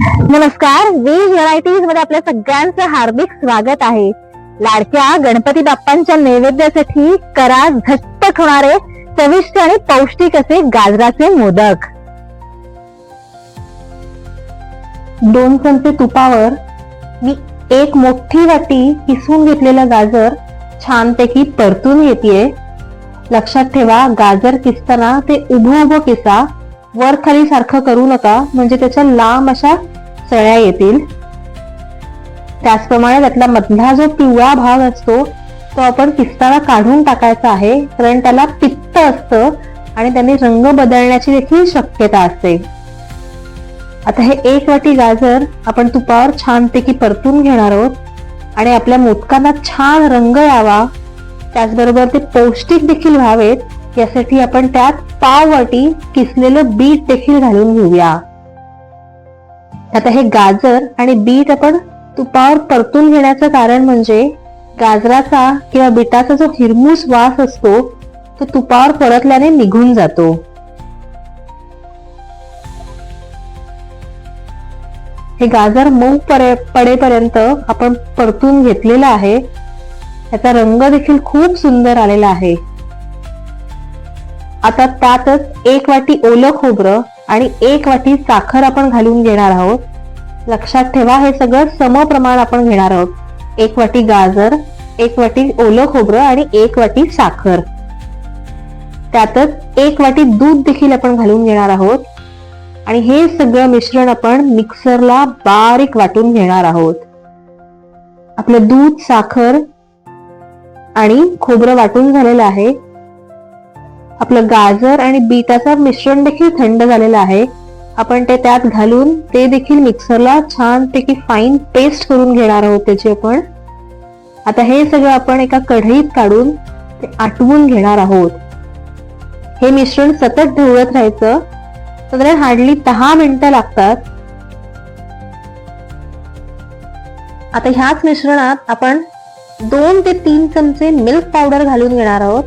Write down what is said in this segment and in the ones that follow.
नमस्कार वेज व्हरायटीजमध्ये आपल्या सगळ्यांचं हार्दिक स्वागत आहे. लाडक्या गणपती बाप्पांच्या नैवेद्यासाठी करा झटपट होणारे चविष्ट आणि पौष्टिक असे गाजराचे मोदक. दोन चमचे तुपावर मी एक मोठी वाटी किसून घेतलेलं गाजर छानपैकी परतून घेतेय. लक्षात ठेवा गाजर किसताना ते उभं उभं किसा. वर खाली सारखं करू नका म्हणजे त्याच्या लांब अशा सळ्या येतील. त्याचप्रमाणे त्यातला मधला जो पिवळा भाग असतो तो आपण किसताना काढून टाकायचा आहे कारण त्याला पित्त असतं आणि त्याने रंग बदलण्याची देखील शक्यता असते. आता हे एक वाटी गाजर आपण तुपावर छानपैकी परतून घेणार आहोत आणि आपल्या मोदकांना छान रंग यावा. त्याचबरोबर ते पौष्टिक देखील व्हावेत. यासाठी आपण त्यात पाव वाटी किसलेलं बीट देखील घालून घेऊया. आता हे गाजर आणि बीट आपण तुपावर परतून घेण्याचं कारण म्हणजे गाजराचा किंवा बीटाचा जो हिरमूस वास असतो तो तुपावर परतल्याने निघून जातो. हे गाजर मऊ परे- पडेपर्यंत आपण परतून घेतलेलं आहे. त्याचा रंग देखील खूप सुंदर आलेला आहे. आता त्यातच एक वाटी ओलं खोबरं आणि एक वाटी साखर आपण घालून घेणार आहोत. लक्षात ठेवा हे सगळं समप्रमाण आपण घेणार आहोत. एक वाटी गाजर एक वाटी ओलं खोबरं आणि एक वाटी साखर. त्यातच एक वाटी दूध देखील आपण घालून घेणार आहोत. आणि हे सगळं मिश्रण आपण मिक्सरला बारीक वाटून घेणार आहोत. आपलं दूध साखर आणि खोबरं वाटून झालेलं आहे. आपलं गाजर आणि बीटाचा मिश्रण देखील थंड झालेलं आहे. आपण ते त्यात घालून ते देखील मिक्सरला छानपैकी फाईन पेस्ट करून घेणार आहोत त्याची आपण. आता हे सगळं आपण एका कढईत काढून ते आटवून घेणार आहोत. हे मिश्रण सतत ढवळत राहायचं. साधारण हार्डली दहा मिनिटं लागतात. आता ह्याच मिश्रणात आपण दोन ते तीन चमचे मिल्क पावडर घालून घेणार आहोत.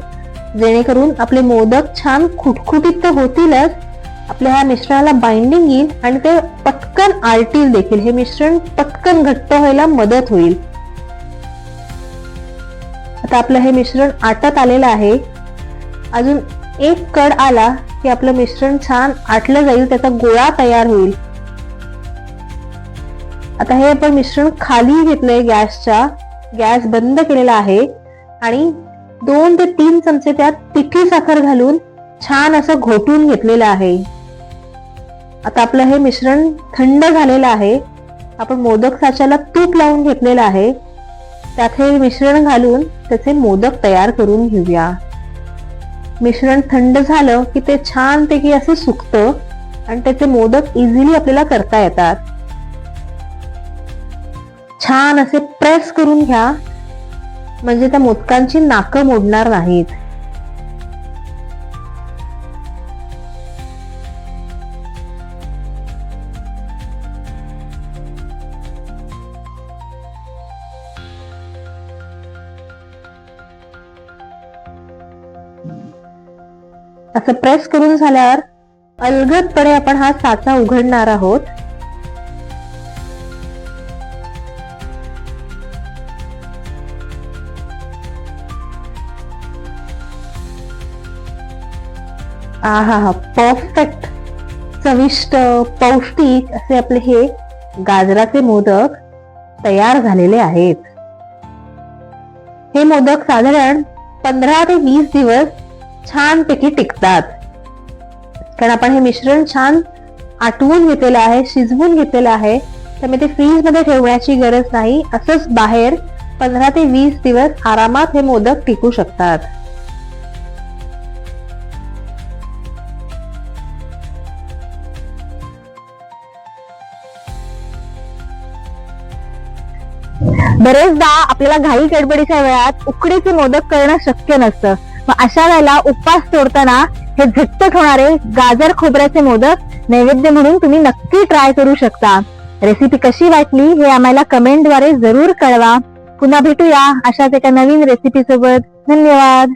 जेणेकरून आपले मोदक छान खुटखुटीत तर होतीलच आपल्या ह्या मिश्रणाला बाइंडिंग येईल आणि ते पटकन आळतील देखील हे मिश्रण पटकन घट्ट व्हायला मदत होईल. आता आपलं हे मिश्रण आटत आलेलं आहे. अजून एक कड आला की आपलं मिश्रण छान आटलं जाईल त्याचा गोळा तयार होईल. आता हे आपण मिश्रण खाली घेतलंय गॅसच्या. गॅस बंद केलेला आहे आणि दोन ते तीन चमचे त्यात पिठी साखर घालून छान असं घोटून घेतलेलं आहे. आता आपलं हे मिश्रण थंड झालेलं आहे. आपण मोदक साच्याला तूप लावून घेतलेलं आहे. त्यात हे मिश्रण घालून त्याचे मोदक तयार करून घेऊया. मिश्रण थंड झालं की ते छानपैकी असं सुकतं आणि त्याचे मोदक इझिली आपल्याला करता येतात. छान असे प्रेस करून घ्या. म्हणजे त्या मोदकांची नाकं मोडणार नाहीत. असं प्रेस करून झाल्यावर अलगदपणे आपण हा साचा उघडणार आहोत. आहा हा परफेक्ट चविष्ट पौष्टिक असे आपले हे गाजराचे मोदक तयार झालेले आहेत. हे मोदक साधारण पंधरा ते वीस दिवस छानपैकी टिकतात. कारण आपण हे मिश्रण छान आटवून घेतलेलं आहे शिजवून घेतलेलं आहे त्यामुळे ते फ्रीजमध्ये ठेवण्याची गरज नाही. असंच बाहेर पंधरा ते वीस दिवस आरामात हे मोदक टिकू शकतात. बरेचदा आपल्याला घाई गडबडीच्या वेळात उकडीचे मोदक करणं शक्य नसतं. मग अशा वेळेला उपवास तोडताना हे झटपट होणारे गाजर खोबऱ्याचे मोदक नैवेद्य म्हणून तुम्ही नक्की ट्राय करू शकता. रेसिपी कशी वाटली हे आम्हाला कमेंटद्वारे जरूर कळवा. पुन्हा भेटूया अशाच एका नवीन रेसिपी सोबत. धन्यवाद.